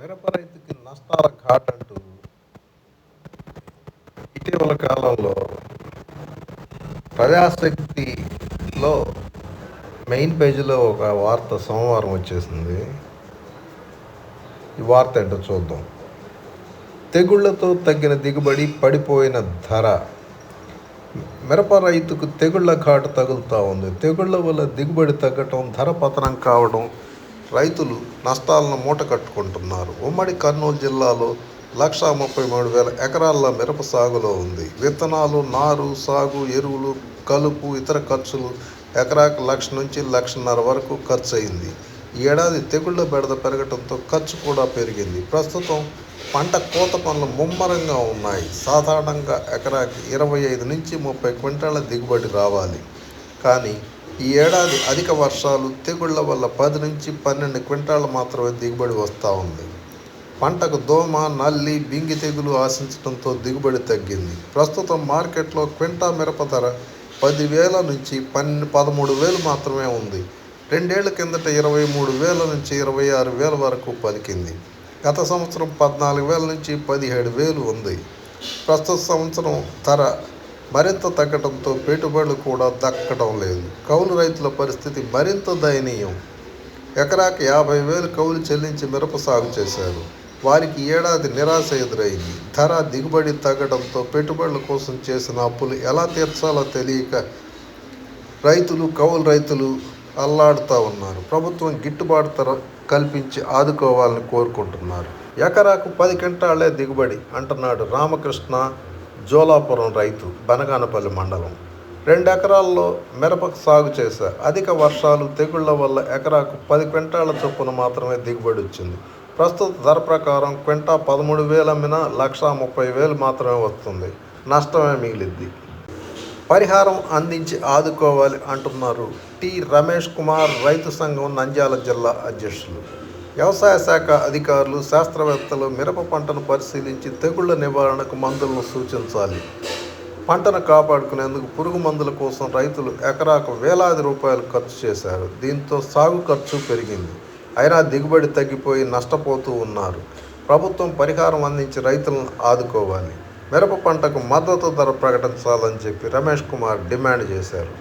మిరప రైతుకి నష్టాల ఘాట్ అంటూ ఇటీవల కాలంలో ప్రజాశక్తిలో మెయిన్ పేజీలో ఒక వార్త సోమవారం వచ్చేసింది. ఈ వార్త ఏంటో చూద్దాం. తెగుళ్ళతో తగ్గిన దిగుబడి పడిపోయిన ధర. మిరప రైతుకు తెగుళ్ళ ఘాటు తగులుతూ ఉంది. తెగుళ్ళ వల్ల దిగుబడి తగ్గటం ధర పతనం కావడం రైతులు నష్టాలను మూట కట్టుకుంటున్నారు. ఉమ్మడి కర్నూలు జిల్లాలో లక్షా ముప్పై మూడు వేల ఎకరాల మిరప సాగులో ఉంది. విత్తనాలు నారు సాగు ఎరువులు కలుపు ఇతర ఖర్చులు ఎకరాకు లక్ష నుంచి లక్షన్నర వరకు ఖర్చు అయింది ఈ ఏడాది తెగుళ్ళ బెడద పెరగడంతో ఖర్చు కూడా పెరిగింది. ప్రస్తుతం పంట కోత పనులు ముమ్మరంగా ఉన్నాయి. సాధారణంగా ఎకరాకి ఇరవై ఐదు నుంచి ముప్పై క్వింటాల దిగుబడి రావాలి. కానీ ఈ ఏడాది అధిక వర్షాలు తెగుళ్ళ వల్ల పది నుంచి పన్నెండు క్వింటాళ్ళు మాత్రమే దిగుబడి వస్తూ ఉంది. పంటకు దోమ నల్లి బింగి తెగులు ఆశించడంతో దిగుబడి తగ్గింది. ప్రస్తుతం మార్కెట్లో క్వింటా మిరప ధర పదివేల నుంచి పన్నెండు పదమూడు వేలు మాత్రమే ఉంది. రెండేళ్ళ కిందట ఇరవై మూడు వేల నుంచి ఇరవై ఆరు వేల వరకు పలికింది. గత సంవత్సరం పద్నాలుగు వేల నుంచి పదిహేడు వేలు ఉంది. ప్రస్తుత సంవత్సరం ధర మరింత తగ్గడంతో పెట్టుబడులు కూడా దక్కడం లేదు. కౌలు రైతుల పరిస్థితి మరింత దయనీయం. ఎకరాకి యాభై వేలు కౌలు చెల్లించి మిరప సాగు చేశారు. వారికి ఏడాది నిరాశ ఎదురైంది. ధర దిగుబడి తగ్గడంతో పెట్టుబడుల కోసం చేసిన అప్పులు ఎలా తీర్చాలో తెలియక రైతులు కౌలు రైతులు అల్లాడుతూ ఉన్నారు. ప్రభుత్వం గిట్టుబాటు ధర కల్పించి ఆదుకోవాలని కోరుకుంటున్నారు. ఎకరాకు పది క్వింటాళ్ళే దిగుబడి అంటున్నాడు రామకృష్ణ జోలాపురం రైతు బనగానపల్లి మండలం. రెండు ఎకరాల్లో మిరప సాగు చేశా అధిక వర్షాలు తెగుళ్ళ వల్ల ఎకరాకు పది క్వింటాల చొప్పున మాత్రమే దిగుబడి వచ్చింది. ప్రస్తుత ధర ప్రకారం క్వింటా పదమూడు వేలు అమ్మినా లక్షా ముప్పై వేలు మాత్రమే వస్తుంది. నష్టమే మిగిలిద్ది పరిహారం అందించి ఆదుకోవాలి అంటున్నారు టి రమేష్ కుమార్ రైతు సంఘం నంద్యాల జిల్లా అధ్యక్షులు. వ్యవసాయ శాఖ అధికారులు శాస్త్రవేత్తలు మిరప పంటను పరిశీలించి తెగుళ్ళ నివారణకు మందులను సూచించాలి. పంటను కాపాడుకునేందుకు పురుగు మందుల కోసం రైతులు ఎకరాకు వేలాది రూపాయలు ఖర్చు చేశారు. దీంతో సాగు ఖర్చు పెరిగింది. అయినా దిగుబడి తగ్గిపోయి నష్టపోతూ ఉన్నారు. ప్రభుత్వం పరిహారం అందించి రైతులను ఆదుకోవాలి. మిరప పంటకు మద్దతు ధర ప్రకటించాలని చెప్పి రమేష్ కుమార్ డిమాండ్ చేశారు.